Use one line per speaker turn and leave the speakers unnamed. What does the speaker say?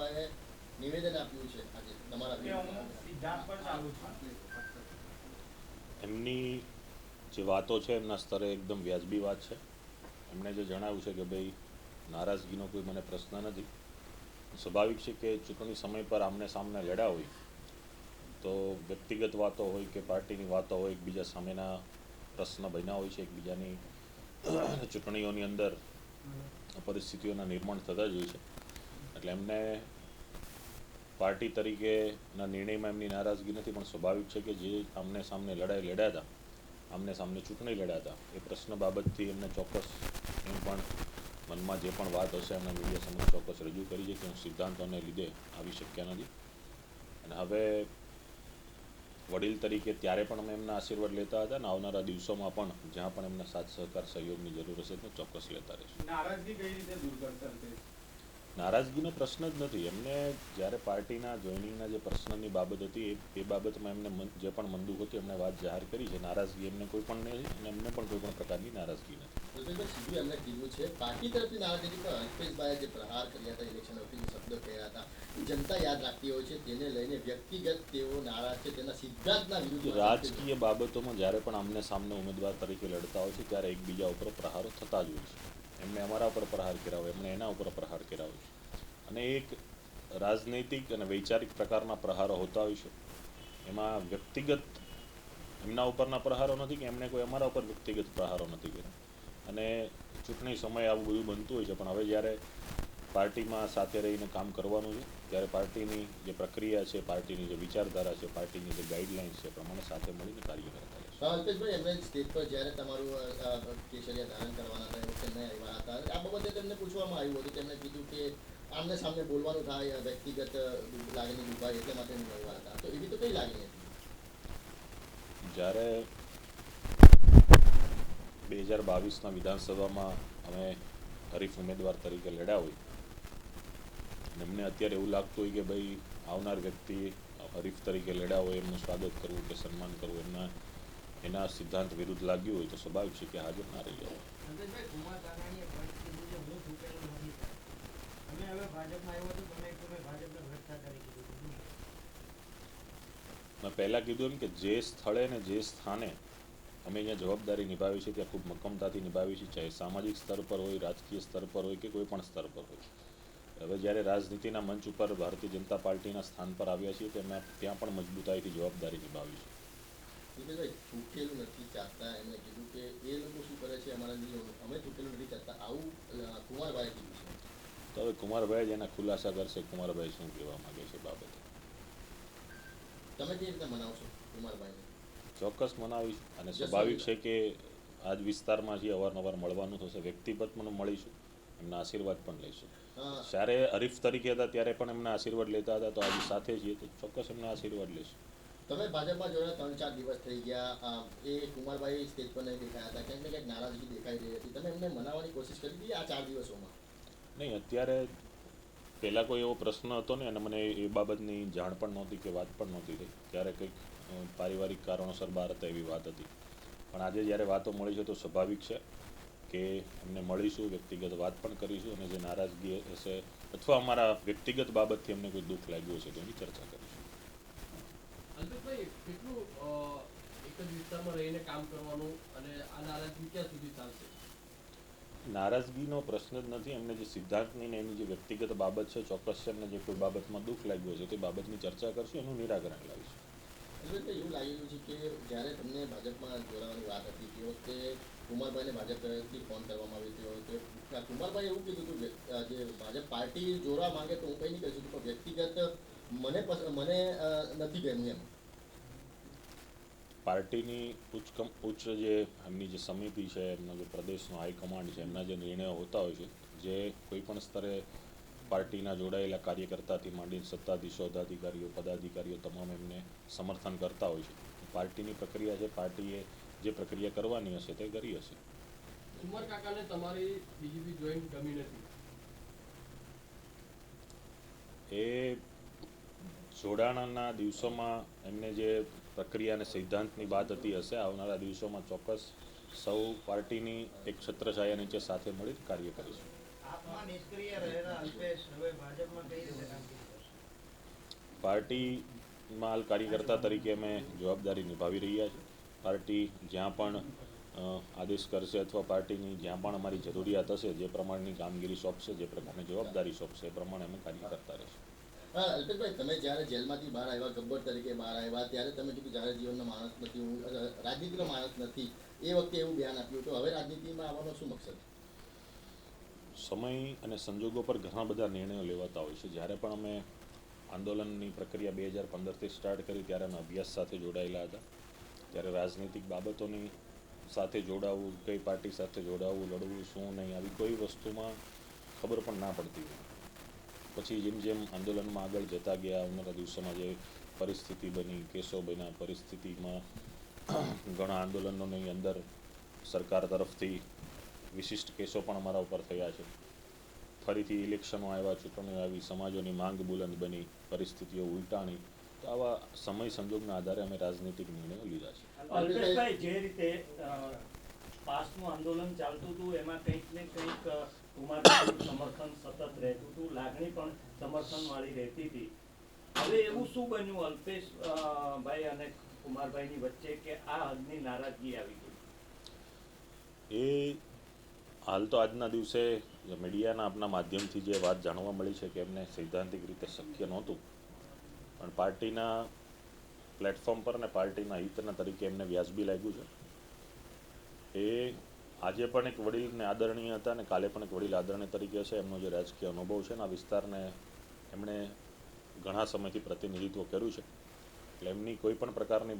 કુમારભાઈએ નિવેદન આપ્યું છે આજે તમારા
કે હું
વિરુદ્ધમાં.
સિદ્ધાંત પર ચાલુ છું.
એમની જે વાતો છે એમના સ્તરે એકદમ વ્યાજબી વાત છે. એમણે જે જણાવ્યું છે કે ભાઈ નારાજગીનો કોઈ મને પ્રશ્ન નથી. સ્વાભાવિક છે કે ચૂંટણી સમય પર આમને સામને લડ્યા હોય તો વ્યક્તિગત વાતો હોય કે પાર્ટીની વાતો હોય એકબીજા સામેના પ્રશ્ન બન્યા હોય છે એકબીજાની ચૂંટણીઓની અંદર પરિસ્થિતિઓના નિર્માણ થતા જ હોય છે. એટલે એમને પાર્ટી તરીકેના નિર્ણયમાં એમની નારાજગી નથી, પણ સ્વાભાવિક છે કે જે આમને સામને લડાઈ લડ્યા હતા, આમને સામને ચૂંટણી લડ્યા હતા, એ પ્રશ્ન બાબતથી એમને ચોક્કસ એમ પણ મનમાં જે પણ વાત હશે એમના મીડિયા સમક્ષ ચોક્કસ રજૂ કરી છે કે હું સિદ્ધાંતોને લીધે આવી શક્યા નથી. અને હવે વડીલ તરીકે ત્યારે પણ અમે એમના આશીર્વાદ લેતા હતા અને આવનારા દિવસોમાં પણ જ્યાં પણ એમના સાથ સહકાર સહયોગની જરૂર હશે તો ચોક્કસ લેતા રહીશું.
નારાજગી કઈ રીતે દૂર અલ્પેશ
નારાજગીનો પ્રશ્ન જ નથી. એમને જ્યારે પાર્ટીના જોઈનિંગના જે પ્રશ્નની બાબત હતી એ બાબતમાં એમને મન- જે પણ મંદુક હતી એમને વાત જાહેર કરી છે. નારાજગી એમને કોઈ પણ નથી અને એમને પણ કોઈ પણ પ્રકારની નારાજગી નથી.
એમને કીધું છે પાર્ટી તરફથી નારાજગી પણ અલ્પેશભાઈએ જે પ્રહાર કર્યા હતા ઇલેક્શન વખતે શબ્દ કહ્યા હતા જનતા યાદ રાખતી હોય છે. તેને લઈને વ્યક્તિગત તેઓ નારાજ છે. તેના સિદ્ધાંતના વિરુદ્ધ
રાજકીય બાબતોમાં જ્યારે પણ આમને સામને ઉમેદવાર તરીકે લડતા હોય છે ત્યારે એકબીજા ઉપર પ્રહારો થતા જ હોય છે. એમને અમારા ઉપર પ્રહાર કર્યા હોય એમણે એના ઉપર પ્રહાર કર્યા હોય છે. અને એક રાજનૈતિક અને વૈચારિક પ્રકારના પ્રહારો હોતા હોય છે. એમાં વ્યક્તિગત એમના ઉપરના પ્રહારો નથી કે એમને કોઈ અમારા ઉપર વ્યક્તિગત પ્રહારો નથી કર્યા. અને ચૂંટણી સમયે આવું બધું બનતું હોય છે, પણ હવે જ્યારે પાર્ટીમાં સાથે રહીને કામ કરવાનું છે, ત્યારે પાર્ટીની જે પ્રક્રિયા છે, પાર્ટીની જે વિચારધારા છે, પાર્ટીની જે ગાઈડલાઇન્સ છે પ્રમાણે સાથે મળીને કાર્ય કરતા
અલ્પેશભાઈ એમને સ્ટેજ પર જ્યારે તમારું કેસરિયા ધારણ કરવાના હતા એ વખતે નહીં આવ્યા હતા. આ બાબતે તેમને પૂછવામાં આવ્યું હતું, તેમણે કીધું કે આમને સામને બોલવાનું થાય વ્યક્તિગત લાગણી દુભાય એટલા માટે મળવા હતા. તો એવી તો કઈ લાગણી હતી?
જ્યારે બે હજાર બાવીસના વિધાનસભામાં અમે હરીફ ઉમેદવાર તરીકે લડ્યા હોય અને એમને અત્યારે એવું લાગતું હોય કે ભાઈ આવનાર વ્યક્તિ હરીફ તરીકે લડ્યા હોય એમનું સ્વાગત કરવું કે સન્માન કરવું એમના એના સિદ્ધાંત વિરુદ્ધ લાગ્યું હોય તો સ્વાભાવિક છે કે હાજર ના રહી જવું મેં પહેલાં કીધું એમ કે જે સ્થળે ને જે સ્થાને અમે અહીંયા જવાબદારી નિભાવી છે ત્યાં ખૂબ મક્કમતાથી નિભાવી છે ચાહે સામાજિક સ્તર પર હોય રાજકીય સ્તર પર હોય કે કોઈ પણ સ્તર પર હોય. હવે જ્યારે રાજનીતિના મંચ ઉપર ભારતીય જનતા પાર્ટીના સ્થાન પર આવ્યા છીએ તો અમે ત્યાં પણ મજબૂતાઈથી જવાબદારી નિભાવી છે.
ચૂકેલું નથી ચાહતા એમણે કીધું કે એ લોકો શું કરે છે અમારા અમે ચૂકેલું નથી ચાહતા આવું અ, કીધું છે.
તો હવે કુમારભાઈ જ એના ખુલાસા કરશે કુમારભાઈ શું કહેવા માંગે છે બાબતે.
તમે કેવી રીતે મનાવશો કુમારભાઈને
ચોક્કસ મનાવીશ અને સ્વાભાવિક છે કે આજ વિસ્તારમાં જે અવારનવાર મળવાનું થશે વ્યક્તિગત પણ મળીશું એમના આશીર્વાદ પણ લઈશું. જ્યારે હરીફ તરીકે હતા ત્યારે પણ એમના આશીર્વાદ લેતા હતા તો આજે સાથે છીએ તો ચોક્કસ એમના આશીર્વાદ લઈશું.
તમે ભાજપમાં જોડે ત્રણ ચાર દિવસ થઈ ગયા એ કુમારભાઈ સ્ટેજ પર નહીં દેખાયા હતા ક્યાંક ને ક્યાંક નારાજગી દેખાઈ રહી હતી. તમે એમને મનાવવાની કોશિશ કરી હતી આ ચાર દિવસોમાં?
નહીં, અત્યારે પહેલાં કોઈ એવો પ્રશ્ન હતો ને અને મને એ બાબતની જાણ પણ નહોતી કે વાત પણ નહોતી થઈ. ત્યારે કંઈક પારિવારિક કારણોસર બહાર હતા એવી વાત હતી. પણ આજે જ્યારે વાતો મળી છે તો સ્વાભાવિક છે કે અમને મળીશું, વ્યક્તિગત વાત પણ કરીશું અને જે નારાજગી હશે અથવા અમારા વ્યક્તિગત બાબતથી અમને કોઈ દુઃખ લાગ્યું હશે તો એની ચર્ચા કરીશું.
વિસ્તારમાં રહીને કામ કરવાનું અને આ નારાજગી ક્યાં સુધી ચાલશે?
નારાજગીનો પ્રશ્ન જ નથી. એમને જે સિદ્ધાર્થની ને એની જે વ્યક્તિગત બાબત છે, ચોક્કસ છે એમને જે કોઈ બાબતમાં દુઃખ લાગ્યું છે તે બાબતની ચર્ચા કરશું, એનું નિરાકરણ લાવીશું.
એટલે એવું લાગેલું છે કે જ્યારે તમને ભાજપમાં જોડાવાની વાત હતી, તે વખતે કુમારભાઈને ભાજપ તરફથી ફોન કરવામાં આવ્યો તો કુમારભાઈ એવું કીધું હતું જે ભાજપ પાર્ટી જોડવા માંગે તો હું કંઈ નહીં કહી શકું, પણ વ્યક્તિગત મને મને નથી ગમ્યું એમ.
પાર્ટીની ઉચ્ચ કમ ઉચ્ચ જે એમની જે સમિતિ છે એમનો જે પ્રદેશનો હાઈકમાન્ડ છે એમના જે નિર્ણયો હોતા હોય છે જે કોઈ પણ સ્તરે પાર્ટીના જોડાયેલા કાર્યકર્તાથી માંડીને સત્તાધીશો હોદ્દાધિકારીઓ પદાધિકારીઓ તમામ એમને સમર્થન કરતા હોય છે. પાર્ટીની પ્રક્રિયા છે પાર્ટીએ જે પ્રક્રિયા કરવાની હશે તે કરી હશે.
કુમાર કાકાને તમારી બીજેપી જોઈન ગમી નથી.
એ જોડાણના દિવસોમાં એમને જે પ્રક્રિયા અને સિદ્ધાંતની વાત હતી હશે આવનારા દિવસોમાં ચોક્કસ સૌ પાર્ટીની એક છત્રછાયા નીચે સાથે મળી કાર્ય કરીશું? પાર્ટીમાં હાલ કાર્યકર્તા તરીકે અમે જવાબદારી નિભાવી રહ્યા છીએ. પાર્ટી જ્યાં પણ આદેશ કરશે અથવા પાર્ટીની જ્યાં પણ અમારી જરૂરિયાત હશે જે પ્રમાણેની કામગીરી સોંપશે જે પ્રમાણે જવાબદારી સોંપશે એ પ્રમાણે અમે કાર્ય કરતા રહીશું.
હા, અલ્પેશભાઈ, તમે જ્યારે જેલમાંથી બહાર આવ્યા, ગબ્બર તરીકે બહાર આવ્યા, ત્યારે તમે કીધું જાહેર જીવનનો માણસ નથી, હું રાજનીતિનો માણસ નથી, એ વખતે એવું ધ્યાન આપ્યું તો હવે રાજનીતિમાં આવવાનો શું મકસદ?
સમય અને સંજોગો પર ઘણા બધા નિર્ણયો લેવાતા હોય છે. જ્યારે પણ અમે આંદોલનની પ્રક્રિયા બે હજાર પંદરથી સ્ટાર્ટ કરી, ત્યારે અમે અભ્યાસ સાથે જોડાયેલા હતા. ત્યારે રાજનીતિક બાબતોની સાથે જોડાવવું કઈ પાર્ટી સાથે જોડાવવું લડવું, શું નહીં, આવી કોઈ વસ્તુમાં ખબર પણ ના પડતી હોય. પછી જેમ જેમ આંદોલનમાં આગળ જતા ગયા આવનારા દિવસોમાં જે પરિસ્થિતિ બની, કેસો બન્યા, પરિસ્થિતિમાં ઘણા આંદોલનોની અંદર સરકાર તરફથી વિશિષ્ટ કેસો પણ અમારા ઉપર થયા છે. ફરીથી ઇલેક્શનો આવ્યા, ચૂંટણીઓ આવી, સમાજોની માંગ બુલંદ બની, પરિસ્થિતિઓ ઉલટાણી, તો આવા સમય સંજોગના આધારે અમે રાજનીતિક નિર્ણયો લીધા છે.
અલ્પેશભાઈ, જે રીતે પાસનું આંદોલન ચાલતું હતું, એમાં કંઈક ને કંઈક અ, કુમારભાઈનું સમર્થન સતત રહેતું પણ સમર્થન વાળી રહેતી હતી. હવે એવું શું બન્યું અલ્પેશ ભાઈ અને કુમારભાઈની વચ્ચે કે આ હદની નારાજગી આવી ગઈ?
એ હાલ તો આજના દિવસે મીડિયાના આપના માધ્યમથી જે વાત જાણવા મળી છે કે એમને સૈદ્ધાંતિક રીતે શક્ય નહોતું. પણ પાર્ટીના પ્લેટફોર્મ પર ને પાર્ટીના હિતના તરીકે એમને વ્યાજબી લાગ્યું છે. એ આજે પણ એક વડીલને આદરણીય હતા અને કાલે પણ એક વડીલ આદરણીય તરીકે છે. એમનો જે રાજકીય અનુભવ છે ને આ વિસ્તારને એમણે ઘણા સમયથી પ્રતિનિધિત્વ કર્યું છે. એટલે એમની કોઈ પણ પ્રકારની